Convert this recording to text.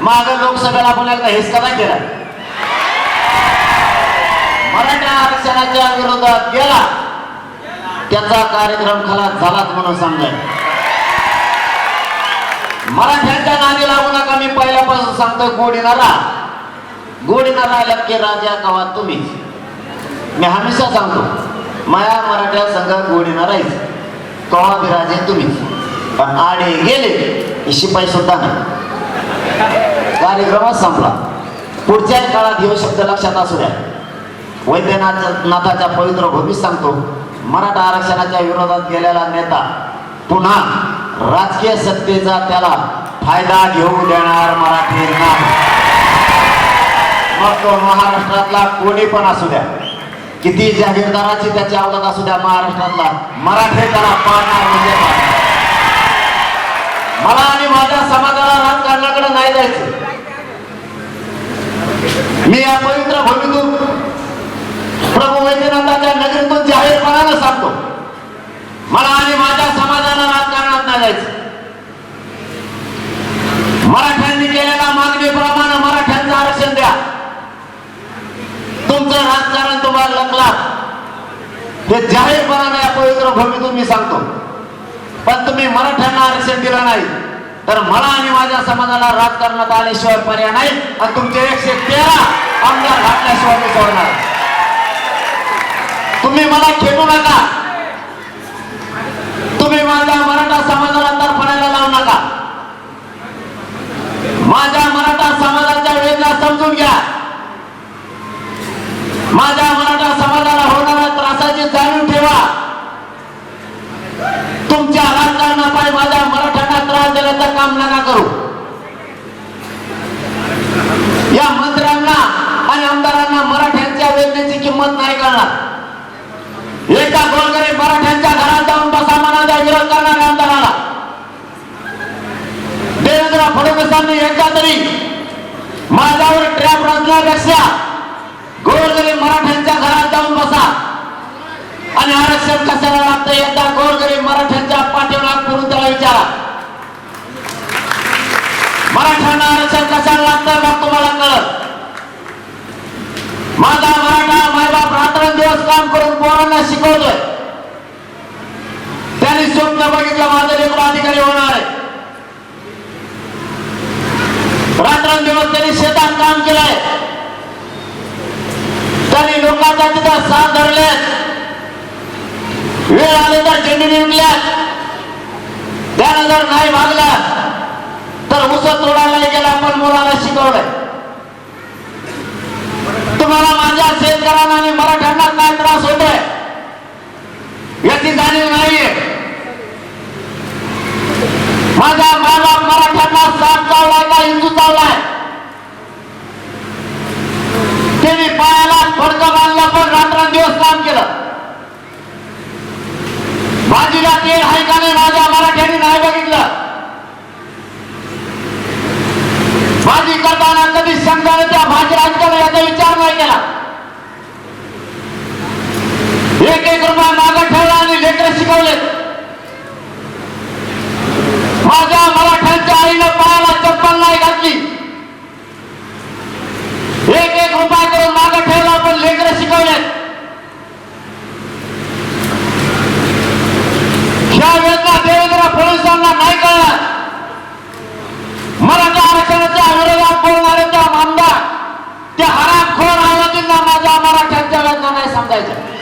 माग लोकसभेला आपण एकदा हिसका नाही केला? मराठा आरक्षणाच्या विरोधात गेला. त्याचा कार्यक्रम खलास झालाच म्हणून समजाय मराठ्यांच्या नादी लागू नका मी पहिल्यापासून सांगतो गोडीनारा गोडीनारा आल्यात की राजा कवा तुम्हीच मी हमेशा सांगतो माया मराठ्या संघ गोडीनारा कवा बिराजे तुम्हीच पण आडे गेले शिपाई सुद्धा नाही. कार्यक्रमच संपला. पुढच्या काळात येऊ शब्द लक्षात असू द्या. वैद्यनाथनाथाच्या पवित्र भूमीत सांगतो मराठा आरक्षणाच्या विरोधात गेलेला नेता पुन्हा राजकीय सत्तेचा त्याला फायदा घेऊ देणार मराठी मग तो महाराष्ट्रातला कोणी पण असू द्या. किती जागीरदाराची त्याची आवडत असू द्या महाराष्ट्रातला मराठी त्याला पाडणार म्हणजे मला आणि माझ्या समाजाला मला नाही जायचं. मी या पवित्र भूमीतून प्रभू वैद्यनाथाच्या नगरीतून जाहीरपणानं सांगतो. मला आणि माझ्या समाजाला राजकारणात नाही जायचं. मराठ्यांनी केलेल्या मागणीप्रमाणे मराठ्यांचं आरक्षण द्या. तुमचं राजकारण तुम्हाला लपला हे जाहीरपणाने या पवित्र भूमीतून मी सांगतो. पण तुम्ही मराठ्यांना आरक्षण दिलं नाही. तर मला आणि माझ्या समाजाला राजकारणात आल्याशिवाय पर्याय नाही. आणि तुमचे एकशे तेरा आमदार घातल्याशिवाय मी सोडणार. तुम्ही मला खेळू नका. तुम्ही माझ्या मराठा समाजाला तरफडायला लावू नका. माझ्या मराठा समाजाच्या वेदना समजून घ्या. माझ्या मराठा समाजाला होणाऱ्या त्रासाची जाणीव ठेवा. तुमच्या राजकारणापायी माझ्या मराठ्यांना त्रास देण्याचं काम नका करू या मंत्र्यांना आणि आमदारांना मराठ्यांच्या वेदनेची किंमत नाही करणार एका गोरगरीब मराठ्यांच्या घरात जाऊन बसा म्हणाचा विरोध करणाऱ्या आमदाराला देवेंद्र फडणवीसांनी एकदा तरी माझ्यावर ट्रॅप रचण्यापेक्षा गोरगरीब मराठ्यांच्या घरात जाऊन बसा. आणि आरक्षण कशाला लागतं? एकदा गोरगरीब मराठ्यांच्या पाठीवर करून त्याला विचारा. मराठ्यांना आरक्षण कशाला लागतं? मग तुम्हाला कळत माझा मराठा मायबाप रात्रंदिवस काम करून पोरांना शिकवतोय त्यांनी स्वप्न बघितलं माझं लेकरू अधिकारी होणार आहे रात्रंदिवस त्यांनी शेतात काम केलंय. त्यांनी लोकांचा तिथं साथ धरले वेळ आले तर झेंडी विकल्यात त्यानंतर नाही भागला तर उस एक एक रुपया मागं ठेवला आणि लेकर शिकवले. माझ्या मराठ्यांच्या आईनं पायाला चप्पल नाही घातली. एक एक रुपया करून मागं ठेवला पण लेकर शिकवले. ह्या वेळेला देवेंद्र फडणवीसांना नाही कळला. मराठा आरक्षणाच्या विरोधात बोलणारे त्या मामदार त्या हरामखोर आयोजनला माझ्या मराठ्यांच्या वेदना नाही समजायच्या.